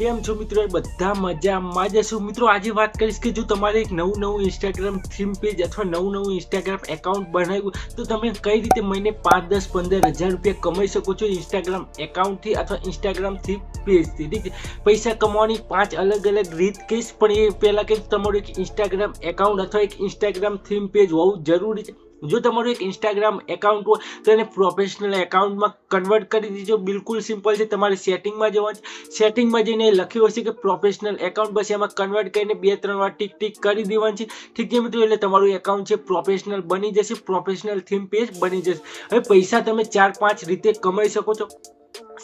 કેમ છો મિત્રો? બધા મજામાં જ છું. મિત્રો, આજે વાત કરીશ કે જો તમારે એક નવું નવું ઇન્સ્ટાગ્રામ થીમ પેજ અથવા નવું નવું ઇન્સ્ટાગ્રામ એકાઉન્ટ બનાવ્યું, તો તમે કઈ રીતે મહિને પાંચ, દસ, પંદર હજાર રૂપિયા કમાઈ શકો છો ઇન્સ્ટાગ્રામ એકાઉન્ટથી અથવા ઇન્સ્ટાગ્રામથી પેજથી ઠીક છે? પૈસા કમાવાની પાંચ અલગ અલગ રીત કહીશ, પણ એ પહેલાં કંઈક તમારું એક ઇન્સ્ટાગ્રામ એકાઉન્ટ અથવા એક ઇન્સ્ટાગ્રામ થીમ પેજ હોવું જરૂરી છે. જો તમારું એક ઇન્સ્ટાગ્રામ એકાઉન્ટ હોય, તો એને પ્રોફેશનલ એકાઉન્ટમાં કન્વર્ટ કરી દીજો. બિલકુલ સિમ્પલ છે. તમારે સેટિંગમાં જવાનું સેટિંગમાં જઈને લખ્યું હશે કે પ્રોફેશનલ એકાઉન્ટ બસ એમાં કન્વર્ટ કરીને બે, ત્રણ વાર ટીક ટીક કરી દેવાનું છે. ઠીક છે મિત્રો? એટલે તમારું એકાઉન્ટ છે પ્રોફેશનલ બની જશે. પ્રોફેશનલ થીમ પેજ બની જશે. હવે પૈસા તમે ચાર, પાંચ રીતે કમાઈ શકો છો.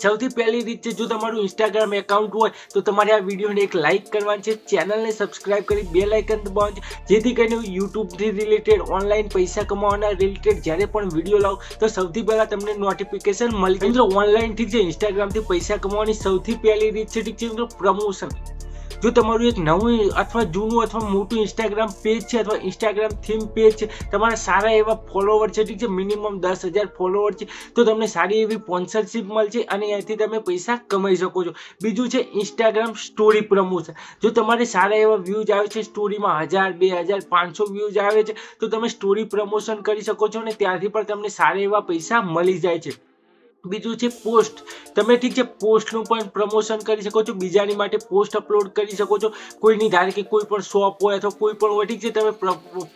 સૌથી પહેલી રીત છે, જો તમારું ઇન્સ્ટાગ્રામ એકાઉન્ટ હોય, તો તમારે આ વિડીયોને એક લાઇક કરવાની છે, ચેનલને સબસ્ક્રાઇબ કરી બે લાઇકન દબાવવાનું જેથી કરીને યુટ્યુબથી રિલેટેડ ઓનલાઈન પૈસા કમાવાના રિલેટેડ જ્યારે પણ વીડિયો લાવો, તો સૌથી પહેલાં તમને નોટિફિકેશન મળી. મિત્રો ઓનલાઈન ઠીક છે ઇન્સ્ટાગ્રામથી પૈસા કમાવાની સૌથી પહેલી રીત છે, ઠીક છે મિત્રો? પ્રમોશન જો તમારું એક નવું અથવા જૂનું અથવા મોટું ઇન્સ્ટાગ્રામ પેજ છે અથવા ઇન્સ્ટાગ્રામ થીમ પેજ છે, તમારા સારા એવા ફોલોવર છે ઠીક છે મિનિમમ દસ હજાર ફોલોવર છે, તો તમને સારી એવી સ્પોન્સરશિપ મળશે અને એથી તમે પૈસા કમાઈ શકો છો. બીજું છે ઇન્સ્ટાગ્રામ સ્ટોરી પ્રમોશન જો તમારે સારા એવા વ્યૂઝ આવે છે સ્ટોરીમાં હજાર, બે હજાર, પાંચસો વ્યૂઝ આવે છે, તો તમે સ્ટોરી પ્રમોશન કરી શકો છો અને ત્યાંથી પણ તમને સારા એવા પૈસા મળી જાય છે. બીજું છે પોસ્ટ તમે ઠીક છે પોસ્ટનું પણ પ્રમોશન કરી શકો છો, બીજાની માટે પોસ્ટ અપલોડ કરી શકો છો. કોઈની ધારે કે કોઈ પણ શોપ હોય અથવા કોઈ પણ હોય, ઠીક છે, તમે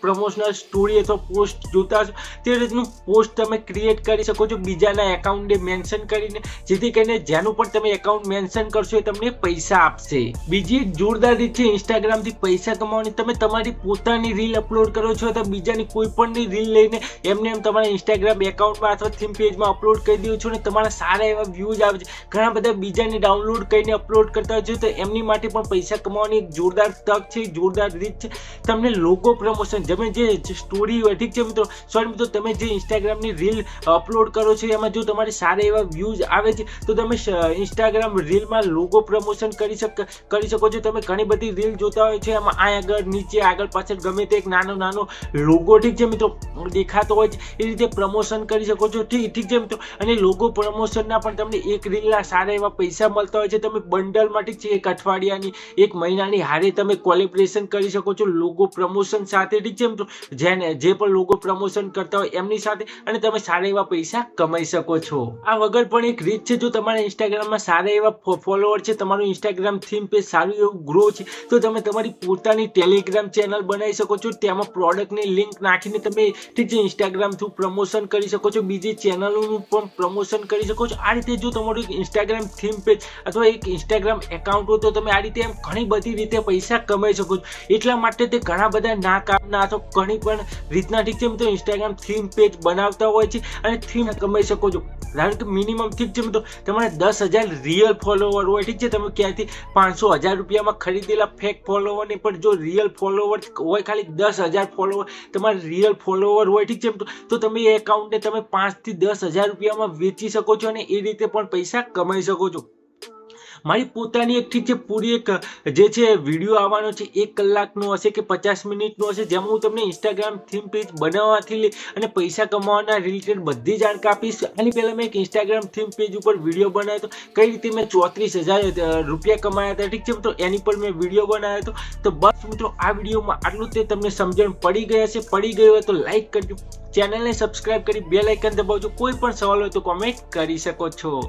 પ્રમોશનલ સ્ટોરી અથવા પોસ્ટ જોતા હશો તે રીતનું પોસ્ટ તમે ક્રિએટ કરી શકો છો. બીજાના એકાઉન્ટને મેન્શન કરીને, જેથી કરીને જેનું પણ તમે એકાઉન્ટ મેન્શન કરશો એ તમને પૈસા આપશે. બીજી જોરદાર રીત છે ઇન્સ્ટાગ્રામથી પૈસા કમાવાની. તમે તમારી પોતાની રીલ અપલોડ કરો છો અથવા બીજાની કોઈ પણ રીલ લઈને એમને એમ તમારા ઇન્સ્ટાગ્રામ એકાઉન્ટમાં અથવા થીમ પેજમાં અપલોડ કરી દો છો ને તમારા સારા એવા વ્યૂઝ આવે છે. ઘણા બધા બીજાને ડાઉનલોડ કરીને અપલોડ કરતા હોય છે, તો એમની માટે પણ પૈસા કમાવાની જોરદાર તક છે જોરદાર રીત છે. તમને લોગો પ્રમોશન તમે જે સ્ટોરી હોય ઠીક છે મિત્રો સોરી મિત્રો, તમે જે ઇન્સ્ટાગ્રામની રીલ અપલોડ કરો છો, એમાં જો તમારે સારા એવા વ્યૂઝ આવે છે, તો તમે ઇન્સ્ટાગ્રામ રીલમાં લોગો પ્રમોશન કરી શક, કરી શકો છો. તમે ઘણી બધી રીલ જોતા હોય છે, એમાં આ આગળ, નીચે આગળ, પાછળ, ગમે તે એક નાનો નાનો લોગો ઠીક છે મિત્રો, દેખાતો હોય છે, એ રીતે પ્રમોશન કરી શકો છો. ઠીક ઠીક છે મિત્રો. અને લોગો પ્રમોશનના પણ તમને એક રીલના સારા એવા પૈસા મળતા હોય છે. તમે બંડલમાંથી છે એક અઠવાડિયાની, એક મહિનાની હારે તમે કોલેબ્રેશન કરી શકો છો લોગો પ્રમોશન સાથે. ઠીક છે જેને, જે પણ લોગો પ્રમોશન કરતા હોય એમની સાથે અને તમે સારા એવા પૈસા કમાઈ શકો છો. આ વગર પણ એક રીત છે, જો તમારા ઇન્સ્ટાગ્રામમાં સારા એવા ફોલોવર છે, તમારું ઇન્સ્ટાગ્રામ થીમ પેજ સારું એવું ગ્રો છે, તો તમે તમારી પોતાની ટેલિગ્રામ ચેનલ બનાવી શકો છો. તેમાં પ્રોડક્ટની લિંક નાખીને તમે ઠીક છે ઇન્સ્ટાગ્રામ થ્રુ પ્રમોશન કરી શકો છો. બીજી ચેનલોનું પણ પ્રમોશન કરી શકો છો. આ રીતે જો તમારું એક ઇન્સ્ટાગ્રામ થીમ પેજ અથવા એક ઇન્સ્ટાગ્રામ એકાઉન્ટ હોય તો તમે આ રીતે એમ ઘણી બધી રીતે પૈસા કમાઈ શકો છો. એટલા માટે તે ઘણા બધા ના કામના અથવા ઘણી પણ રીતના ઠીક છે ઇન્સ્ટાગ્રામ થીમ પેજ બનાવતા હોય છે અને થીમ કમાઈ શકો છો. ધારો કે મિનિમમ ઠીક છે મિત્રો તમારે દસ હજાર રિયલ ફોલોવર હોય, ઠીક છે, તમે ક્યાંથી પાંચસો હજાર રૂપિયામાં ખરીદેલા ફેક ફોલોવરને પણ જો રિયલ ફોલોવર હોય ખાલી દસ હજાર ફોલોવર તમારે રિયલ ફોલોવર હોય, ઠીક છે મિત્રો તો તમે એ એકાઉન્ટને તમે પાંચથી દસ હજાર રૂપિયામાં વેચી શકો છો અને એ રીતે પણ પૈસા કમાઈ શકો છો. મારી પોતાની એક ઠીક છે પૂરી એક, જે છે વીડિયો આવવાનો છે, એક કલાકનો હશે કે પચાસ મિનિટનો હશે, જેમાં હું તમને ઇન્સ્ટાગ્રામ થીમ પેજ બનાવવાથી લઈ અને પૈસા કમાવાના રિલેટેડ બધી જાણકારી આપીશ આની પહેલાં મેં એક ઇન્સ્ટાગ્રામ થીમ પેજ ઉપર વીડિયો બનાવ્યો હતો. કઈ રીતે મેં ચોત્રીસ હજાર રૂપિયા કમાયા હતા, ઠીક છે મિત્રો? એની પર મેં વીડિયો બનાવ્યો હતો. તો બસ મિત્રો, આ વિડીયોમાં આટલું તે તમને સમજણ પડી ગઈ હશે. પડી ગયું હોય તો લાઈક કરજો. ચેનલને સબસ્ક્રાઇબ કરી બે લાઇકન દબાવજો. કોઈ પણ સવાલ હોય તો કોમેન્ટ કરી શકો છો.